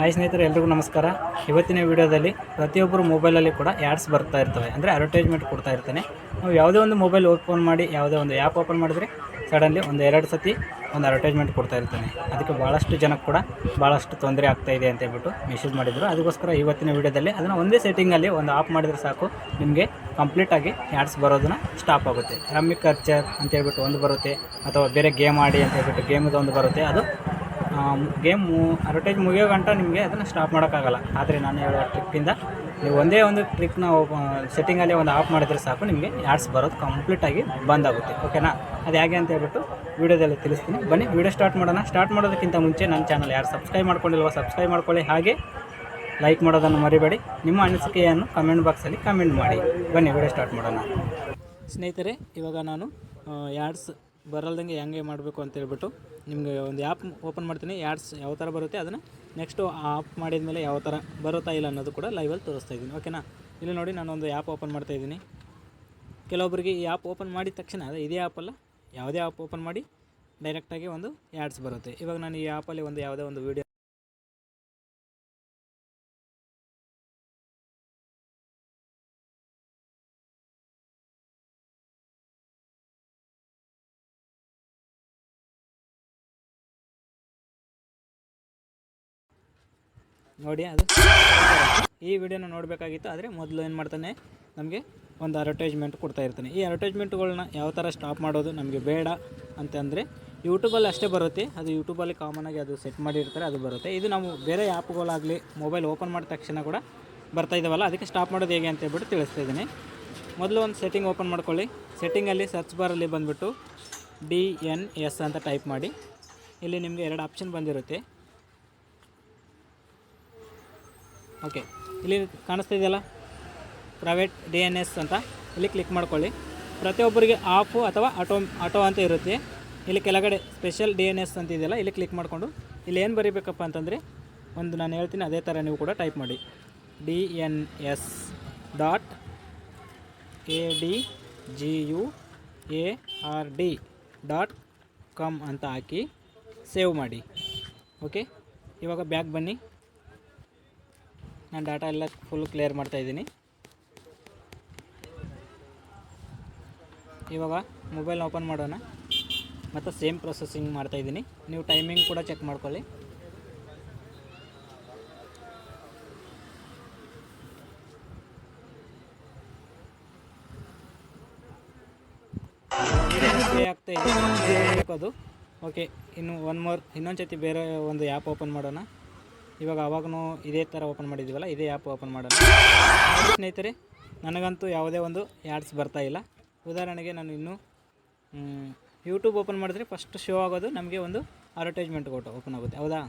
Hi ಸ್ನೇಹಿತರೆ, ಎಲ್ರಿಗೂ ನಮಸ್ಕಾರ. ಇವತ್ತಿನ ವಿಡಿಯೋದಲ್ಲಿ ಪ್ರತಿಯೊಬ್ಬರು ಮೊಬೈಲಲ್ಲಿ ಕೂಡ ಆ್ಯಡ್ಸ್ ಬರ್ತಾ ಇರ್ತವೆ. ಅಂದರೆ ಅಡ್ವರ್ಟೈಸ್ಮೆಂಟ್ ಕೊಡ್ತಾ ಇರ್ತಾನೆ. ನಾವು ಯಾವುದೇ ಒಂದು ಮೊಬೈಲ್ ಓಪನ್ ಮಾಡಿ, ಯಾವುದೇ ಒಂದು ಆ್ಯಪ್ ಓಪನ್ ಮಾಡಿದ್ರೆ ಸಡನ್ಲಿ ಒಂದು ಎರಡು ಸತಿ ಒಂದು ಅಡ್ವರ್ಟೈಸ್ಮೆಂಟ್ ಕೊಡ್ತಾ ಇರ್ತಾನೆ. ಅದಕ್ಕೆ ಭಾಳಷ್ಟು ಜನಕ್ಕೆ ಕೂಡ ಭಾಳಷ್ಟು ತೊಂದರೆ ಆಗ್ತಾ ಇದೆ ಅಂತ ಹೇಳ್ಬಿಟ್ಟು ಮೆಸೇಜ್ ಮಾಡಿದರು. ಅದಕ್ಕೋಸ್ಕರ ಇವತ್ತಿನ ವಿಡಿಯೋದಲ್ಲಿ ಅದನ್ನು ಒಂದೇ ಸೆಟ್ಟಿಂಗಲ್ಲಿ ಒಂದು ಆಫ್ ಮಾಡಿದರೆ ಸಾಕು. ನಿಮಗೆ ಕಂಪ್ಲೀಟಾಗಿ ಆ್ಯಡ್ಸ್ ಬರೋದನ್ನ ಸ್ಟಾಪ್ ಆಗುತ್ತೆ. ರಮ್ಮಿ ಕರ್ಚರ್ ಅಂತ ಹೇಳ್ಬಿಟ್ಟು ಒಂದು ಬರುತ್ತೆ. ಅಥವಾ ಬೇರೆ ಗೇಮ್ ಆಡಿ ಅಂತ ಹೇಳ್ಬಿಟ್ಟು ಗೇಮ್ದು ಒಂದು ಬರುತ್ತೆ. ಅದು ಗೇಮ್ ಅಡ್ವರ್ಟೈಸ್ ಮುಗಿಯೋ ಗಂಟ ನಿಮಗೆ ಅದನ್ನು ಸ್ಟಾಪ್ ಮಾಡೋಕ್ಕಾಗಲ್ಲ. ಆದರೆ ನಾನು ಹೇಳೋ ಟ್ರಿಪ್ಪಿಂದ ನೀವು ಒಂದೇ ಒಂದು ಟ್ರಿಕ್ನ ಸೆಟ್ಟಿಂಗಲ್ಲಿ ಒಂದು ಆಫ್ ಮಾಡಿದ್ರೆ ಸಾಕು, ನಿಮಗೆ ಆ್ಯಡ್ಸ್ ಬರೋದು ಕಂಪ್ಲೀಟಾಗಿ ಬಂದ್ ಆಗುತ್ತೆ. ಓಕೆನಾ ಅದು ಹೇಗೆ ಅಂತ ಹೇಳ್ಬಿಟ್ಟು ವೀಡಿಯೋದಲ್ಲಿ ತಿಳಿಸ್ತೀನಿ. ಬನ್ನಿ, ವೀಡಿಯೋ ಸ್ಟಾರ್ಟ್ ಮಾಡೋಣ. ಸ್ಟಾರ್ಟ್ ಮಾಡೋದಕ್ಕಿಂತ ಮುಂಚೆ ನನ್ನ ಚಾನಲ್ ಯಾರು ಸಬ್ಸ್ಕ್ರೈಬ್ ಮಾಡ್ಕೊಂಡಿಲ್ವ ಸಬ್ಸ್ಕ್ರೈಬ್ ಮಾಡ್ಕೊಳ್ಳಿ. ಹಾಗೆ ಲೈಕ್ ಮಾಡೋದನ್ನು ಮರಿಬೇಡಿ. ನಿಮ್ಮ ಅನಿಸಿಕೆಯನ್ನು ಕಮೆಂಟ್ ಬಾಕ್ಸಲ್ಲಿ ಕಮೆಂಟ್ ಮಾಡಿ. ಬನ್ನಿ, ವೀಡಿಯೋ ಸ್ಟಾರ್ಟ್ ಮಾಡೋಣ. ಸ್ನೇಹಿತರೆ, ಇವಾಗ ನಾನು ಯಾಡ್ಸ್ ಬರಲ್ದಂಗೆ ಹೆಂಗೆ ಮಾಡಬೇಕು ಅಂತ ಹೇಳ್ಬಿಟ್ಟು ನಿಮಗೆ ಒಂದು ಆ್ಯಪ್ ಓಪನ್ ಮಾಡ್ತೀನಿ ಆ್ಯಡ್ಸ್ ಯಾವ ಥರ ಬರುತ್ತೆ ಅದನ್ನು ನೆಕ್ಸ್ಟು ಆಫ್ ಮಾಡಿದ ಮೇಲೆ ಯಾವ ಥರ ಬರುತ್ತಾ ಇಲ್ಲ ಅನ್ನೋದು ಕೂಡ ಲೈವಲ್ಲಿ ತೋರಿಸ್ತಾ ಇದ್ದೀನಿ ಓಕೆನಾ ಇಲ್ಲಿ ನೋಡಿ ನಾನು ಒಂದು ಆ್ಯಪ್ ಓಪನ್ ಮಾಡ್ತಾ ಇದ್ದೀನಿ. ಕೆಲವೊಬ್ಬರಿಗೆ ಈ ಆ್ಯಪ್ ಓಪನ್ ಮಾಡಿದ ತಕ್ಷಣ, ಅದೇ ಇದೇ ಆ್ಯಪಲ್ಲ ಯಾವುದೇ ಆ್ಯಪ್ ಓಪನ್ ಮಾಡಿ ಡೈರೆಕ್ಟಾಗಿ ಒಂದು ಆ್ಯಡ್ಸ್ ಬರುತ್ತೆ. ಇವಾಗ ನಾನು ಈ ಆ್ಯಪಲ್ಲಿ ಒಂದು ಯಾವುದೇ ಒಂದು ವೀಡಿಯೋ ನೋಡಿ ಅದು. ಈ ವಿಡಿಯೋನ ನೋಡಬೇಕಾಗಿತ್ತು, ಆದರೆ ಮೊದಲು ಏನು ಮಾಡ್ತಾನೆ, ನಮಗೆ ಒಂದು ಅಡ್ವರ್ಟೈಸ್ಮೆಂಟ್ ಕೊಡ್ತಾ ಇರ್ತಾನೆ. ಈ ಅಡ್ವರ್ಟೈಸ್ಮೆಂಟ್ಗಳನ್ನ ಯಾವ ಥರ ಸ್ಟಾಪ್ ಮಾಡೋದು ನಮಗೆ ಬೇಡ ಅಂತಂದರೆ ಯೂಟ್ಯೂಬಲ್ಲಿ ಅಷ್ಟೇ ಬರುತ್ತೆ. ಅದು ಯೂಟ್ಯೂಬಲ್ಲಿ ಕಾಮನಾಗಿ ಅದು ಸೆಟ್ ಮಾಡಿರ್ತಾರೆ, ಅದು ಬರುತ್ತೆ. ಇದು ನಾವು ಬೇರೆ ಆ್ಯಪ್ಗಳಾಗಲಿ ಮೊಬೈಲ್ ಓಪನ್ ಮಾಡಿದ ತಕ್ಷಣ ಕೂಡ ಬರ್ತಾ ಇದ್ದಾವಲ್ಲ ಅದಕ್ಕೆ ಸ್ಟಾಪ್ ಮಾಡೋದು ಹೇಗೆ ಅಂತ ಹೇಳ್ಬಿಟ್ಟು ತಿಳಿಸ್ತಾ ಇದ್ದೀನಿ. ಮೊದಲು ಒಂದು ಸೆಟ್ಟಿಂಗ್ ಓಪನ್ ಮಾಡ್ಕೊಳ್ಳಿ. ಸೆಟ್ಟಿಂಗಲ್ಲಿ ಸರ್ಚ್ ಬಾರಲ್ಲಿ ಬಂದುಬಿಟ್ಟು ಡಿ ಎನ್ ಎಸ್ ಅಂತ ಟೈಪ್ ಮಾಡಿ. ಇಲ್ಲಿ ನಿಮಗೆ ಎರಡು ಆಪ್ಷನ್ ಬಂದಿರುತ್ತೆ. ಓಕೆ, ಇಲ್ಲಿ ಕಾಣಿಸ್ತಾ ಇದೆಯಲ್ಲ? ಪ್ರೈವೇಟ್ ಡಿ ಎನ್ ಎಸ್ ಅಂತ. ಇಲ್ಲಿ ಕ್ಲಿಕ್ ಮಾಡ್ಕೊಳ್ಳಿ. ಪ್ರತಿಯೊಬ್ಬರಿಗೆ ಆಫು ಅಥವಾ ಆಟೋ ಆಟೋ ಅಂತ ಇರುತ್ತೆ. ಇಲ್ಲಿ ಕೆಳಗಡೆ ಸ್ಪೆಷಲ್ ಡಿ ಎನ್ ಎಸ್ ಅಂತ ಇದೆಯಲ್ಲ, ಇಲ್ಲಿ ಕ್ಲಿಕ್ ಮಾಡಿಕೊಂಡು. ಇಲ್ಲಿ ಏನು ಬರೀಬೇಕಪ್ಪ ಅಂತಂದರೆ, ಒಂದು ನಾನು ಹೇಳ್ತೀನಿ ಅದೇ ಥರ ನೀವು ಕೂಡ ಟೈಪ್ ಮಾಡಿ. D N S dot A D G U A R D dot com ಅಂತ ಹಾಕಿ ಸೇವ್ ಮಾಡಿ. ಓಕೆ, ಇವಾಗ ಬ್ಯಾಗ್ ಬನ್ನಿ. ನಾನು ಡಾಟಾ ಎಲ್ಲ ಫುಲ್ ಕ್ಲಿಯರ್ ಮಾಡ್ತಾ ಇದ್ದೀನಿ. ಇವಾಗ ಮೊಬೈಲ್ ಓಪನ್ ಮಾಡೋಣ. ಮತ್ತು ಸೇಮ್ ಪ್ರೊಸೆಸಿಂಗ್ ಮಾಡ್ತಾ ಇದ್ದೀನಿ. ನೀವು ಟೈಮಿಂಗ್ ಕೂಡ ಚೆಕ್ ಮಾಡ್ಕೊಳ್ಳಿ. ಆಗ್ತಾ ಇದೆ. ಓಕೆ ಇನ್ನು ಒನ್ ಮೋರ್ ಇನ್ನೊಂದು ಸತಿ ಬೇರೆ ಒಂದು ಆ್ಯಪ್ ಓಪನ್ ಮಾಡೋಣ. ಇವಾಗ ಅವಾಗೂ ಇದೇ ಥರ ಓಪನ್ ಮಾಡಿದ್ದೀವಲ್ಲ, ಇದೇ ಆ್ಯಪ್ ಓಪನ್ ಮಾಡೋಣ. ಸ್ನೇಹಿತರೆ, ನನಗಂತೂ ಯಾವುದೇ ಒಂದು ಆ್ಯಡ್ಸ್ ಬರ್ತಾ ಇಲ್ಲ. ಉದಾಹರಣೆಗೆ ನಾನು ಇನ್ನೂ ಯೂಟ್ಯೂಬ್ ಓಪನ್ ಮಾಡಿದ್ರೆ ಫಸ್ಟ್ ಶೋ ಆಗೋದು ನಮಗೆ ಒಂದು ಅಡ್ವರ್ಟೈಸ್ಮೆಂಟ್ ಕೊಟ್ಟು ಓಪನ್ ಆಗುತ್ತೆ. ಹೌದಾ?